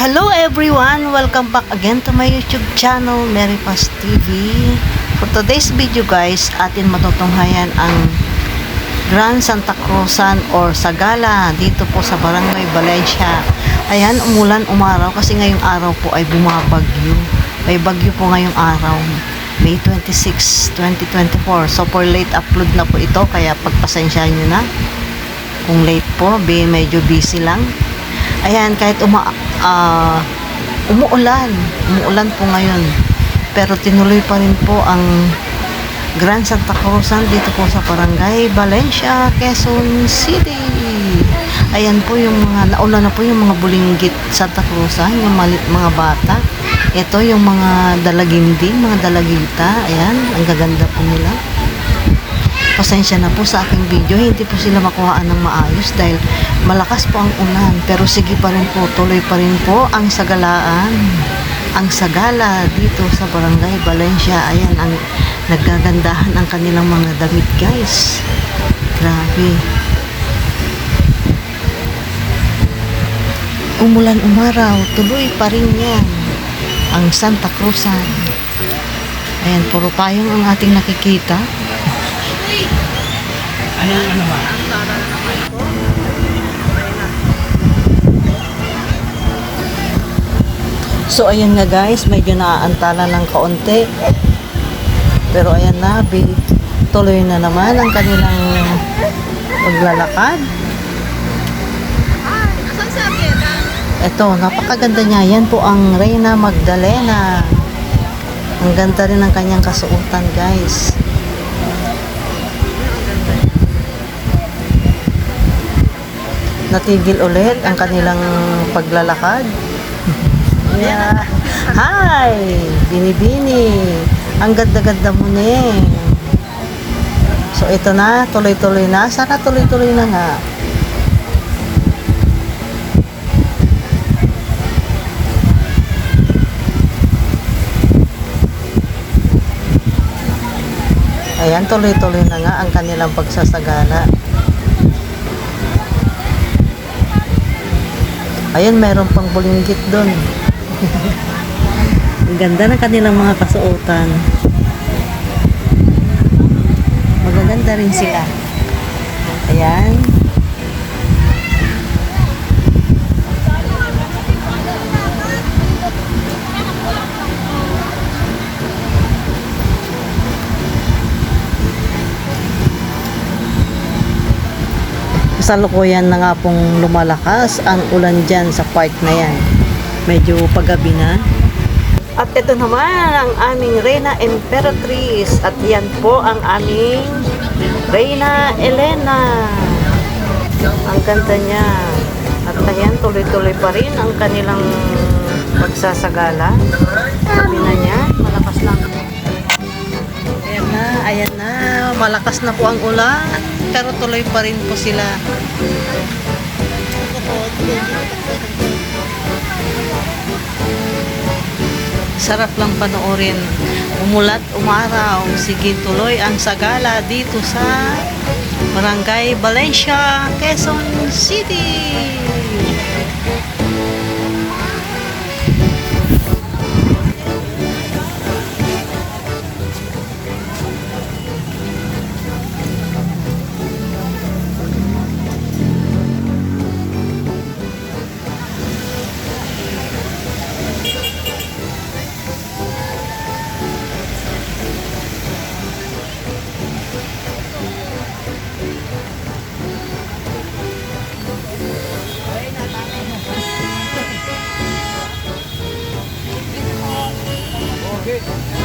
Hello everyone! Welcome back again to my YouTube channel, Mary Paz TV. For today's video guys, atin matutunghayan ang Grand Santa Cruzan or Sagala dito po sa Barangay Valencia. Ayan, umulan, umaraw kasi ngayong araw po ay bumabagyo. May bagyo po ngayong araw. May 26, 2024. So for late upload na po ito, kaya pagpasensyahan nyo na. Kung late po, be, medyo busy lang. Ayan, kahit uma, ah, umuulan, umuulan po ngayon. Pero tinuloy pa rin po ang Grand Santa Cruzan dito po sa Barangay Valencia, Quezon City. Ayan po yung mga, nauna na po yung mga bulinggit Santa Cruzan, yung malit, mga bata. Ito yung mga dalagindi, mga dalagita. Ayan, ang gaganda po nila pasensya na po sa aking video. Hindi po sila makuhaan ng maayos dahil malakas po ang ulan. Pero sige pa rin po, tuloy pa rin po ang sagalaan. Ang sagala dito sa Barangay Valencia. Ayan, ang nagagandahan ang kanilang mga damit guys. Grabe. Umulan umaraw, tuloy pa rin yan. Ang Santa Cruzan. Ayan, puro payong ang ating nakikita. So ayan nga guys, medyo naaantala ng kaunti. Pero ayan na, bi- tuloy na naman ang kanilang paglalakad. Ito, napakaganda niya. Yan po ang Reyna Magdalena. Ang ganda rin ng kanyang kasuotan guys. Natigil ulit ang kanilang paglalakad. Yeah. Hi! Binibini. Ang ganda-ganda mo ne. So ito na, tuloy-tuloy na. Sana tuloy-tuloy na nga. Ayan, tuloy-tuloy na nga ang kanilang pagsasagala. Ayan, meron pang bulinggit doon. Ang ganda ng kanilang mga kasuotan. Magaganda rin sila. Ayan. Kasalukuyan na nga pong lumalakas ang ulan dyan sa part na yan. Medyo paggabi na. At ito naman ang aming Reina Emperatriz. At yan po ang aming Reina Elena. Ang ganda niya. At ayan, tuloy-tuloy pa rin ang kanilang pagsasagala. Sabi na niya, malakas lang. Ayan na. Malakas na po ang ulan. Pero tuloy pa rin po sila. Sarap lang panoorin. Umulat, umaraw. Sige, tuloy ang sagala dito sa Barangay Valencia, Quezon City. Okay.